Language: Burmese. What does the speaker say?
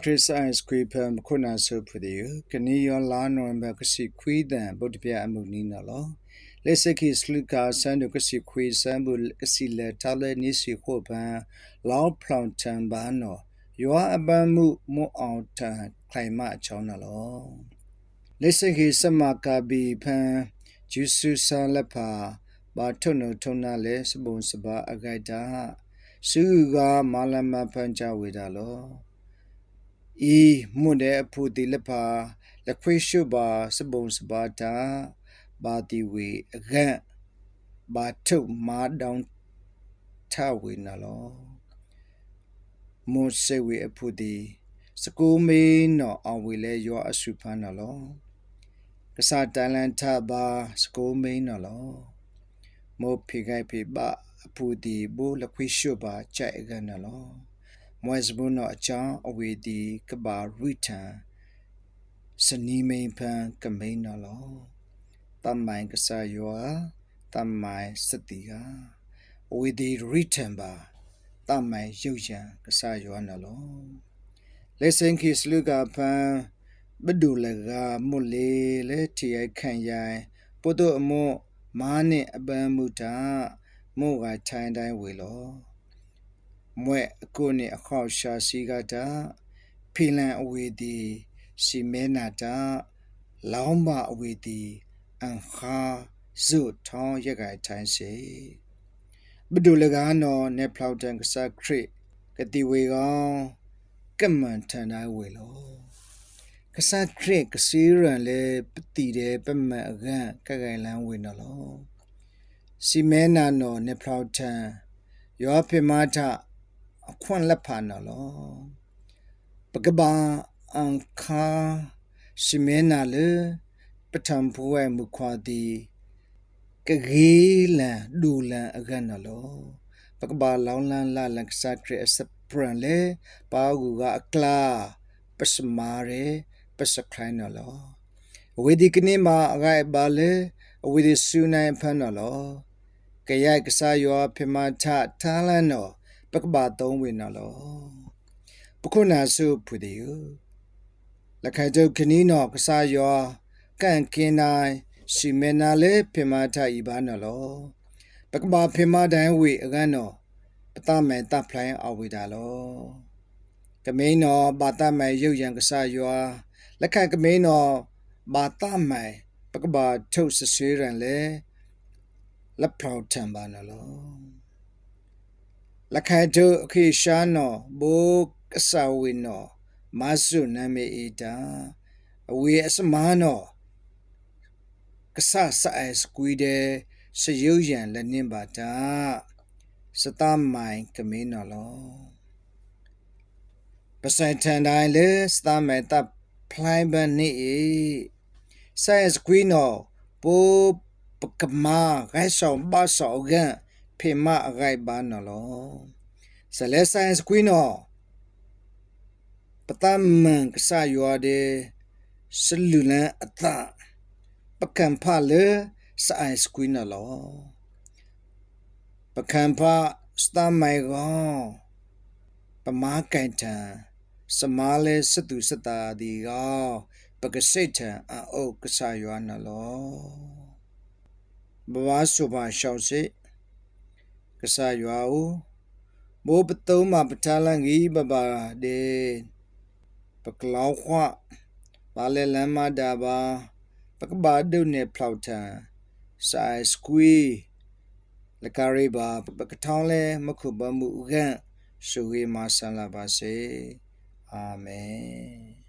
ခရစ်ဆိုင်စခွေဖမ်ခုနာဆုဖဒီကနီယောလာနိုဘကစီခွေဒံဗုဒ္ဓပြအမှုနီနော်လောလက်စခိစလူကာဆန်ဒကစီခွေဆန်ဘူကစီလက်တလဲနိစီခုပန်လောင်းဖလောင်တန်ဘာနော်ယောအပန်မှုမောအောင်တန်ခိုင်မအချောင်းနော်လောလက်စခိစမကာဘီဖန်ဂျူဆူဆာလက်ဖာဘာထုံနထုံနာလဲစပုံစပါအဂိုက်တာစုကမာလမဖန်ကြဝေတာလော ဤမွန်တဲ့အဖို့ဒီလက်ပါလက်ခွေရှုပါစပုံစပါတာဘာတီဝေအကန့်ဘာထုတ်မာတောင်ထဝေနလောမွန်စေဝေအဖို့ဒီစကူမေးနော်အဝေလဲရောအစုဖန်းနော်လောကစားတန်လန်ထပါစကူမေးနော်လောမောဖိခိုင်ဖိပါအဖူဒီဘူလခွေရှုပါကြိုက်အကနော်လော မွဲစဘုနောအချောင်းအဝေဒီကဘာရိထံစနီမိန်ဖန်ကမိန်နော်လောတမိုင်ကဆာယောတမိုင်စတိကအဝေဒီရိထံပါတမိုင်ရုပ်ရံကဆာယောနော်လောလက်စင်ခိစလူကဖန်ဘဒူလကမွလေလဲတီယခံရိုင်ပို့တော့အမောမားနဲ့အပန်းမူတာမို့ကထိုင်တိုင်းဝေလော မွဲ့အကုနဲ့အခေါရှာစီကတာဖီလန်အဝေဒီစီမဲနာတာလောင်းမအဝေဒီအန်ခါဇုထောင်းရက်ကထိုင်စေဘဒုလကားနော်နေဖလောက်တန်ကစားခရစ်ကတိဝေကောင်ကမန်ထန်တိုင်းဝေလောကစားခရစ်ကစီရန်လေပတိတယ်ပမန်အကန်ကကင်လန်းဝေနော်လောစီမဲနာနော်နေဖလောက်တန်ယောဖေမထ အခွင့်လက်ဖာနော်လောပကဘာအန်ခါစီမဲနာလေပထမ်ဖွယ်မူခွာဒီကကေးလန်ဒူလန်အကန်နော်လောပကဘာလောင်းလန်လာလန်ကစားခရအစပရန်လေပါဂူကအကလာပစမာရေပစခိုင်းနော်လောဝေဒီကနေ့မှာအဂိုင်ပါလေအဝေဒီဆူနိုင်ဖန်နော်လောကရိုက်ကစားယောဖေမထထားလန်နော် ပကဘာသုံးဝင်နော်လောပခုနာစုဖူဒီယလခိုင်ကျုတ်ခနီးနော်ကစားယောကန့်ကင်းတိုင်းစီမနာလေဖေမထဤပါနော်လောပကဘာဖေမတိုင်းဝေအကန်နော်ပတမဲတဖလိုင်းအဝေတာလောကမိန်နော်ဘာတမဲရုပ်ရံကစားယောလက်ခံကမိန်နော်ဘာတမဲပကဘာထုတ်ဆဆွေးရန်လေလက်ဖောက်ထံပါနော်လော လက်ခိုင်တို့အခေရှာနော်ဘိုးကဆာဝေနော်မဆုနမေအီတာအဝေအစမားနော်ကဆာဆအိုင်စကွီဒဲစယုရန်လက်နင်းပါတာစတမိုင်ကမင်းနော်လောပစံထန်တိုင်းလေစတမဲတပ်ဖလိုင်းဘန်နေဆိုင်စကွီနော်ပိုပကမာဂိုင်ဆောင်ဘာဆောကန် ဖေမအဂိုက်ဘာနော်လောဆလဲဆိုင်စကွီနော်ပတမန်ကဆာယွာဒေဆလူလန်အတပကံဖလေဆိုင်စကွီနော်လောပကံဖစတမိုင်ကောပမားကန်တန်စမားလဲစတူစတာဒီကောပကစိတ်ထံအုပ်ကဆာယွာနော်လောဘဝဆုပါရှောက်စိ ကဆာယွာဦးမိုးပတုံးမှာပထားလန်ကြီးပပါဒေပကလောက်ခွပါလေလမ်းမဒါပါပကဘာဒုန်နေဖလောက်ထန်ဆိုင်စကွီလကာရီပါပကထောင်းလဲမခုဘမှုဥကန်ရှုဝေးမဆန်လာပါစေအာမင်